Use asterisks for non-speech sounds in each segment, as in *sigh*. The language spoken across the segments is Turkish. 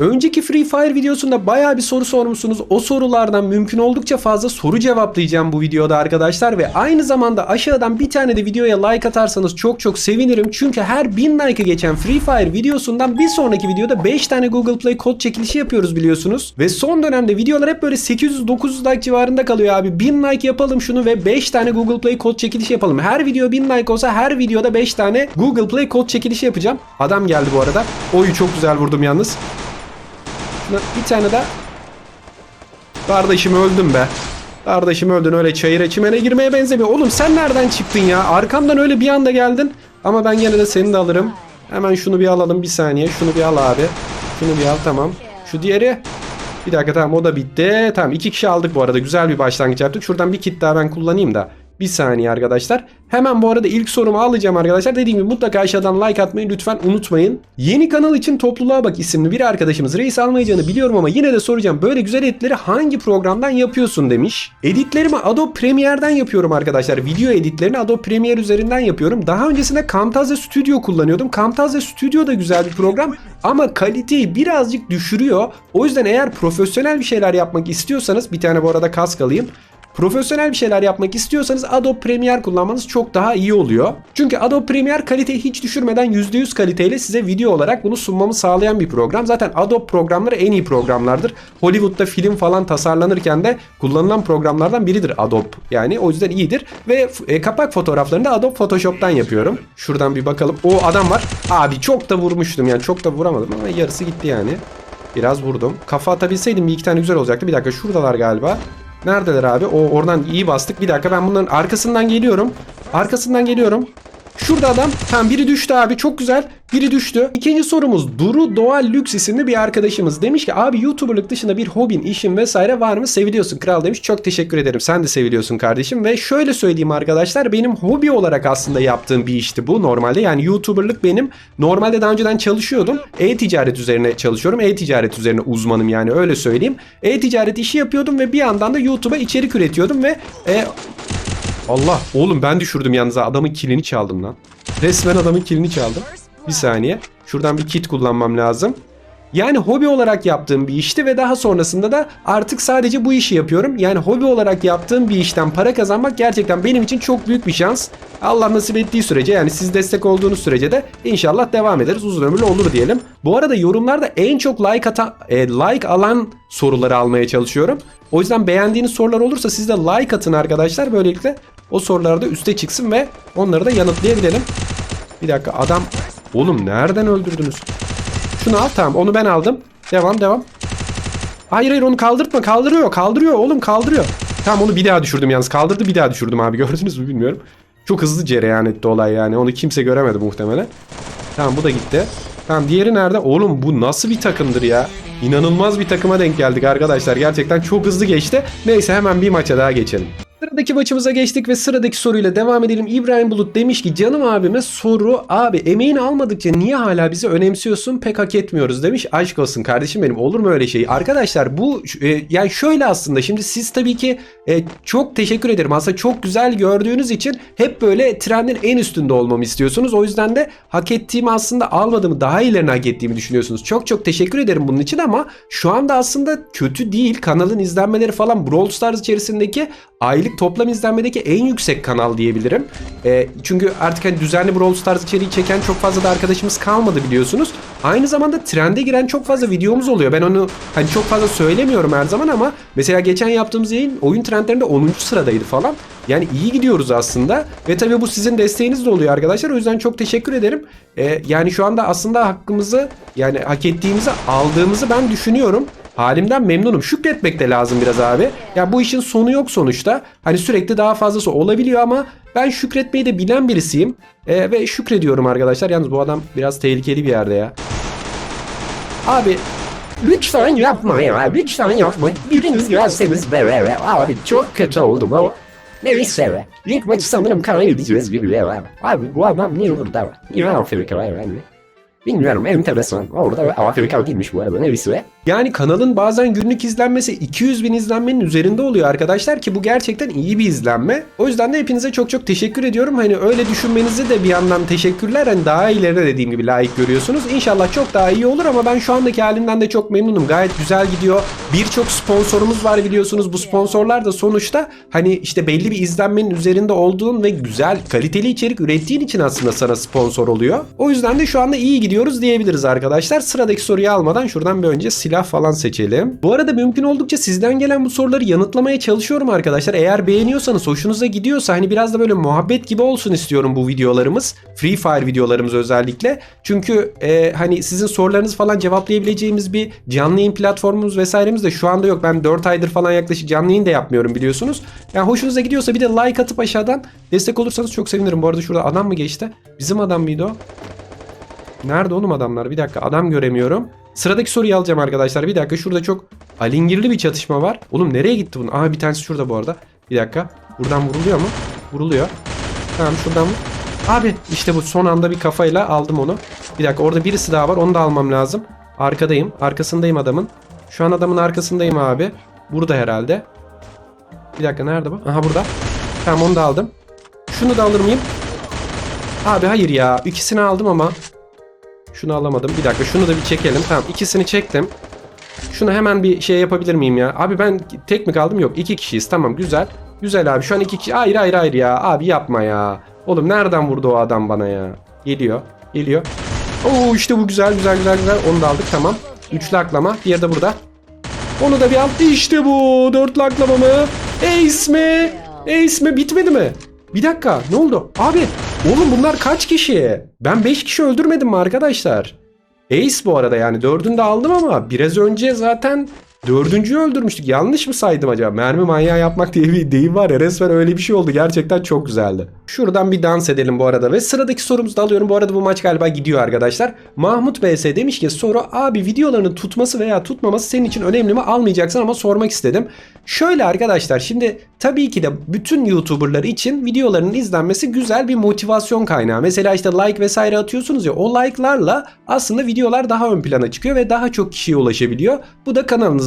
Önceki Free Fire videosunda bayağı bir soru sormuşsunuz. O sorulardan mümkün oldukça fazla soru cevaplayacağım bu videoda arkadaşlar ve aynı zamanda aşağıdan bir tane de videoya like atarsanız çok çok sevinirim. Çünkü her 1000 like'ı geçen Free Fire videosundan bir sonraki videoda 5 tane Google Play kod çekilişi yapıyoruz biliyorsunuz. Ve son dönemde videolar hep böyle 800-900 like civarında kalıyor abi. 1000 like yapalım şunu ve 5 tane Google Play kod çekilişi yapalım. Her video 1000 like olsa her videoda 5 tane Google Play kod çekilişi yapacağım. Adam geldi bu arada. Oyu çok güzel vurdum yalnız. Şuna bir tane daha. Kardeşim öldüm be. Kardeşim öldün öyle çayıra çimene girmeye benzemiyor. Oğlum sen nereden çıktın ya? Arkamdan öyle bir anda geldin. Ama ben gene de seni de alırım. Hemen şunu bir alalım bir saniye. Şunu bir al abi. Şunu bir al tamam. Şu diğeri. Bir dakika tamam o da bitti. Tamam iki kişi aldık bu arada. Güzel bir başlangıç yaptık. Şuradan bir kit daha ben kullanayım da. Bir saniye arkadaşlar. Hemen bu arada ilk sorumu alacağım arkadaşlar. Dediğim gibi mutlaka aşağıdan like atmayı lütfen unutmayın. Yeni kanal için topluluğa bak isimli bir arkadaşımız reis almayacağını biliyorum ama yine de soracağım. Böyle güzel editleri hangi programdan yapıyorsun demiş. Editlerimi Adobe Premiere'den yapıyorum arkadaşlar. Video editlerini Adobe Premiere üzerinden yapıyorum. Daha öncesinde Camtasia Studio kullanıyordum. Camtasia Studio da güzel bir program ama kaliteyi birazcık düşürüyor. O yüzden eğer profesyonel bir şeyler yapmak istiyorsanız bir tane bu arada kask alayım. Profesyonel bir şeyler yapmak istiyorsanız Adobe Premiere kullanmanız çok daha iyi oluyor. Çünkü Adobe Premiere kaliteyi hiç düşürmeden %100 kaliteyle size video olarak bunu sunmamı sağlayan bir program. Zaten Adobe programları en iyi programlardır. Hollywood'da film falan tasarlanırken de kullanılan programlardan biridir Adobe. Yani o yüzden iyidir. Ve e, kapak fotoğraflarını da Adobe Photoshop'tan yapıyorum. Şuradan bir bakalım. O adam var. Abi çok da vurmuştum yani çok da vuramadım ama yarısı gitti yani. Biraz vurdum. Kafa atabilseydim bir iki tane güzel olacaktı. Bir dakika şuradalar galiba. Neredeler abi? O oradan iyi bastık. Bir dakika ben bunların arkasından geliyorum. Arkasından geliyorum. Şurada adam. Tamam biri düştü abi. Çok güzel. Biri düştü. İkinci sorumuz Duru Doğal Lüks isimli bir arkadaşımız. Demiş ki abi YouTuber'lık dışında bir hobin, işin vesaire var mı? Seviliyorsun kral demiş. Çok teşekkür ederim. Sen de seviliyorsun kardeşim. Ve şöyle söyleyeyim arkadaşlar. Benim hobi olarak aslında yaptığım bir işti bu normalde. Yani YouTuber'lık benim. Normalde daha önceden çalışıyordum. E-ticaret üzerine çalışıyorum. E-ticaret üzerine uzmanım yani öyle söyleyeyim. E-ticaret işi yapıyordum ve bir yandan da YouTube'a içerik üretiyordum ve e, Allah oğlum ben düşürdüm yalnız adamın kilini çaldım lan. Resmen adamın kilini çaldım. Bir saniye. Şuradan bir kit kullanmam lazım. Yani hobi olarak yaptığım bir işti ve daha sonrasında da artık sadece bu işi yapıyorum. Yani hobi olarak yaptığım bir işten para kazanmak gerçekten benim için çok büyük bir şans. Allah nasip ettiği sürece yani siz destek olduğunuz sürece de inşallah devam ederiz. Uzun ömürlü olur diyelim. Bu arada yorumlarda en çok like atan, e, like alan soruları almaya çalışıyorum. O yüzden beğendiğiniz sorular olursa siz de like atın arkadaşlar. Böylelikle o sorular da üste çıksın ve onları da yanıtlayabilelim. Bir dakika adam... Oğlum nereden öldürdünüz? Şunu al tamam onu ben aldım. Devam devam. Hayır hayır onu kaldırtma kaldırıyor kaldırıyor oğlum kaldırıyor. Tamam onu bir daha düşürdüm yalnız kaldırdı bir daha düşürdüm abi *laughs* gördünüz mü bilmiyorum. Çok hızlı cereyan etti olay yani onu kimse göremedi muhtemelen. Tamam bu da gitti. Tamam diğeri nerede? Oğlum bu nasıl bir takımdır ya? İnanılmaz bir takıma denk geldik arkadaşlar. Gerçekten çok hızlı geçti. Neyse hemen bir maça daha geçelim. Sıradaki maçımıza geçtik ve sıradaki soruyla devam edelim. İbrahim Bulut demiş ki canım abime soru abi emeğini almadıkça niye hala bizi önemsiyorsun pek hak etmiyoruz demiş. Aşk olsun kardeşim benim olur mu öyle şey? Arkadaşlar bu e, yani şöyle aslında şimdi siz tabii ki e, çok teşekkür ederim. Aslında çok güzel gördüğünüz için hep böyle trendin en üstünde olmamı istiyorsunuz. O yüzden de hak ettiğimi aslında almadığımı daha iyilerini hak ettiğimi düşünüyorsunuz. Çok çok teşekkür ederim bunun için ama şu anda aslında kötü değil. Kanalın izlenmeleri falan Brawl Stars içerisindeki aylık toplam izlenmedeki en yüksek kanal diyebilirim. E, çünkü artık hani düzenli Brawl Stars içeriği çeken çok fazla da arkadaşımız kalmadı biliyorsunuz. Aynı zamanda trende giren çok fazla videomuz oluyor. Ben onu hani çok fazla söylemiyorum her zaman ama mesela geçen yaptığımız yayın oyun trendlerinde 10. sıradaydı falan. Yani iyi gidiyoruz aslında ve tabii bu sizin desteğiniz de oluyor arkadaşlar. O yüzden çok teşekkür ederim. E, yani şu anda aslında hakkımızı yani hak ettiğimizi aldığımızı ben düşünüyorum. Halimden memnunum. Şükretmek de lazım biraz abi. Ya bu işin sonu yok sonuçta. Hani sürekli daha fazlası olabiliyor ama ben şükretmeyi de bilen birisiyim. Ee, ve şükrediyorum arkadaşlar. Yalnız bu adam biraz tehlikeli bir yerde ya. Abi Lütfen yapma ya, lütfen yapma. Biriniz gelseniz be Abi çok kötü oldu bu. Neyse be. İlk maçı sanırım kaybedeceğiz gibi ya. Abi bu adam niye burada? Niye Afrika var abi? Bilmiyorum enteresan. Orada Afrika değilmiş bu arada neyse. Yani kanalın bazen günlük izlenmesi 200 bin izlenmenin üzerinde oluyor arkadaşlar ki bu gerçekten iyi bir izlenme. O yüzden de hepinize çok çok teşekkür ediyorum. Hani öyle düşünmenizi de bir yandan teşekkürler. Hani daha ileride dediğim gibi layık görüyorsunuz. İnşallah çok daha iyi olur ama ben şu andaki halimden de çok memnunum. Gayet güzel gidiyor. Birçok sponsorumuz var biliyorsunuz. Bu sponsorlar da sonuçta hani işte belli bir izlenmenin üzerinde olduğun ve güzel kaliteli içerik ürettiğin için aslında sana sponsor oluyor. O yüzden de şu anda iyi gidiyoruz diyebiliriz arkadaşlar. Sıradaki soruyu almadan şuradan bir önce silah falan seçelim. Bu arada mümkün oldukça sizden gelen bu soruları yanıtlamaya çalışıyorum arkadaşlar. Eğer beğeniyorsanız hoşunuza gidiyorsa hani biraz da böyle muhabbet gibi olsun istiyorum bu videolarımız. Free Fire videolarımız özellikle. Çünkü e, hani sizin sorularınızı falan cevaplayabileceğimiz bir canlı yayın platformumuz vesairemiz de şu anda yok. Ben 4 aydır falan yaklaşık canlı yayın da yapmıyorum biliyorsunuz. Yani hoşunuza gidiyorsa bir de like atıp aşağıdan destek olursanız çok sevinirim. Bu arada şurada adam mı geçti? Bizim adam mıydı o? Nerede oğlum adamlar? Bir dakika adam göremiyorum. Sıradaki soruyu alacağım arkadaşlar. Bir dakika şurada çok alingirli bir çatışma var. Oğlum nereye gitti bunun? Aha bir tanesi şurada bu arada. Bir dakika. Buradan vuruluyor mu? Vuruluyor. Tamam şuradan vur. Abi işte bu son anda bir kafayla aldım onu. Bir dakika orada birisi daha var. Onu da almam lazım. Arkadayım. Arkasındayım adamın. Şu an adamın arkasındayım abi. Burada herhalde. Bir dakika nerede bu? Aha burada. Tamam onu da aldım. Şunu da alır mıyım? Abi hayır ya. İkisini aldım ama şunu alamadım. Bir dakika şunu da bir çekelim. Tamam ikisini çektim. Şunu hemen bir şey yapabilir miyim ya? Abi ben tek mi kaldım? Yok iki kişiyiz. Tamam güzel. Güzel abi şu an iki kişi. Hayır hayır hayır ya. Abi yapma ya. Oğlum nereden vurdu o adam bana ya? Geliyor. Geliyor. Oo işte bu güzel güzel güzel güzel. Onu da aldık tamam. Üçlü aklama. Diğeri de burada. Onu da bir al. İşte bu. Dörtlü aklama mı? Ace mi? Ace mi? Bitmedi mi? Bir dakika. Ne oldu? Abi. Oğlum bunlar kaç kişi? Ben 5 kişi öldürmedim mi arkadaşlar? Ace bu arada yani dördünü de aldım ama biraz önce zaten dördüncüyü öldürmüştük. Yanlış mı saydım acaba? Mermi manyağı yapmak diye bir deyim var ya resmen öyle bir şey oldu. Gerçekten çok güzeldi. Şuradan bir dans edelim bu arada ve sıradaki sorumuzu da alıyorum. Bu arada bu maç galiba gidiyor arkadaşlar. Mahmut BS demiş ki soru abi videolarının tutması veya tutmaması senin için önemli mi? Almayacaksın ama sormak istedim. Şöyle arkadaşlar şimdi tabii ki de bütün YouTuber'lar için videolarının izlenmesi güzel bir motivasyon kaynağı. Mesela işte like vesaire atıyorsunuz ya o like'larla aslında videolar daha ön plana çıkıyor ve daha çok kişiye ulaşabiliyor. Bu da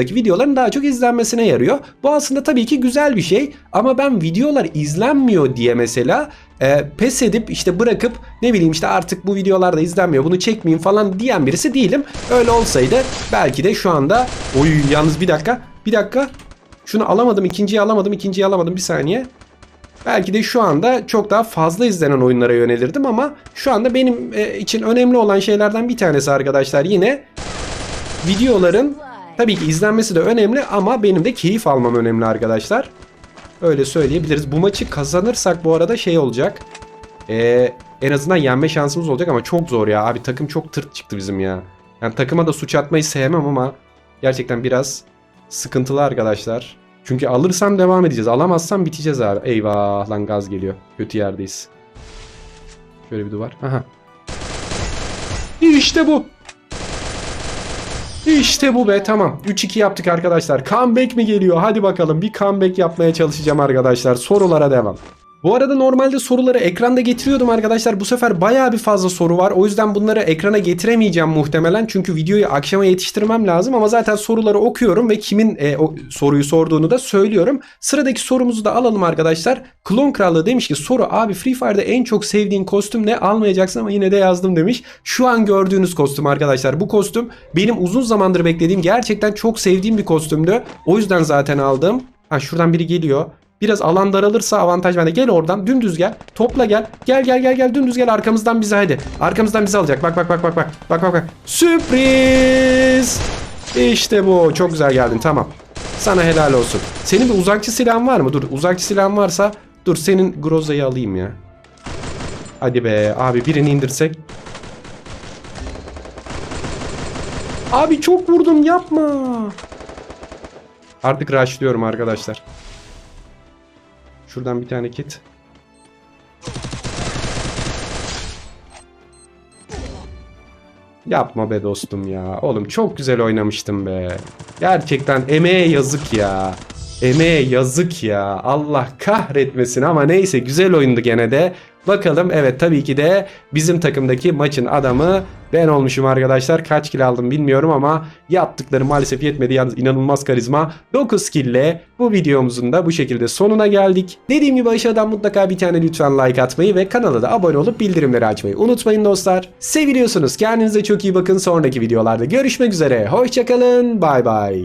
kanalınızdaki videoların daha çok izlenmesine yarıyor. Bu aslında tabii ki güzel bir şey ama ben videolar izlenmiyor diye mesela e, pes edip işte bırakıp ne bileyim işte artık bu videolarda izlenmiyor bunu çekmeyeyim falan diyen birisi değilim. Öyle olsaydı belki de şu anda oy yalnız bir dakika bir dakika şunu alamadım ikinciyi alamadım ikinciyi alamadım bir saniye. Belki de şu anda çok daha fazla izlenen oyunlara yönelirdim ama şu anda benim e, için önemli olan şeylerden bir tanesi arkadaşlar yine videoların tabii ki izlenmesi de önemli ama benim de keyif almam önemli arkadaşlar. Öyle söyleyebiliriz. Bu maçı kazanırsak bu arada şey olacak. Ee, en azından yenme şansımız olacak ama çok zor ya. Abi takım çok tırt çıktı bizim ya. Yani takıma da suç atmayı sevmem ama gerçekten biraz sıkıntılı arkadaşlar. Çünkü alırsam devam edeceğiz. Alamazsam biteceğiz abi. Eyvah lan gaz geliyor. Kötü yerdeyiz. Şöyle bir duvar. Aha. İşte bu. İşte bu be tamam. 3-2 yaptık arkadaşlar. Comeback mi geliyor? Hadi bakalım bir comeback yapmaya çalışacağım arkadaşlar. Sorulara devam. Bu arada normalde soruları ekranda getiriyordum arkadaşlar. Bu sefer bayağı bir fazla soru var. O yüzden bunları ekrana getiremeyeceğim muhtemelen. Çünkü videoyu akşama yetiştirmem lazım. Ama zaten soruları okuyorum ve kimin e, o soruyu sorduğunu da söylüyorum. Sıradaki sorumuzu da alalım arkadaşlar. Klon Krallığı demiş ki soru abi Free Fire'da en çok sevdiğin kostüm ne? Almayacaksın ama yine de yazdım demiş. Şu an gördüğünüz kostüm arkadaşlar. Bu kostüm benim uzun zamandır beklediğim gerçekten çok sevdiğim bir kostümdü. O yüzden zaten aldım. Ha şuradan biri geliyor. Biraz alan daralırsa avantaj bende. Gel oradan dümdüz gel. Topla gel. Gel gel gel gel dümdüz gel arkamızdan bizi hadi. Arkamızdan bizi alacak. Bak bak bak bak bak. Bak bak bak. Sürpriz. İşte bu. Çok güzel geldin. Tamam. Sana helal olsun. Senin bir uzakçı silahın var mı? Dur uzakçı silahın varsa dur senin Groza'yı alayım ya. Hadi be abi birini indirsek. Abi çok vurdum yapma. Artık rushlıyorum arkadaşlar. Şuradan bir tane kit. Yapma be dostum ya. Oğlum çok güzel oynamıştım be. Gerçekten emeğe yazık ya. Emeğe yazık ya. Allah kahretmesin ama neyse güzel oyundu gene de. Bakalım evet tabii ki de bizim takımdaki maçın adamı ben olmuşum arkadaşlar. Kaç kill aldım bilmiyorum ama yaptıkları maalesef yetmedi. Yalnız inanılmaz karizma. 9 kill ile bu videomuzun da bu şekilde sonuna geldik. Dediğim gibi aşağıdan mutlaka bir tane lütfen like atmayı ve kanala da abone olup bildirimleri açmayı unutmayın dostlar. Seviliyorsunuz. Kendinize çok iyi bakın. Sonraki videolarda görüşmek üzere. Hoşçakalın. Bay bay.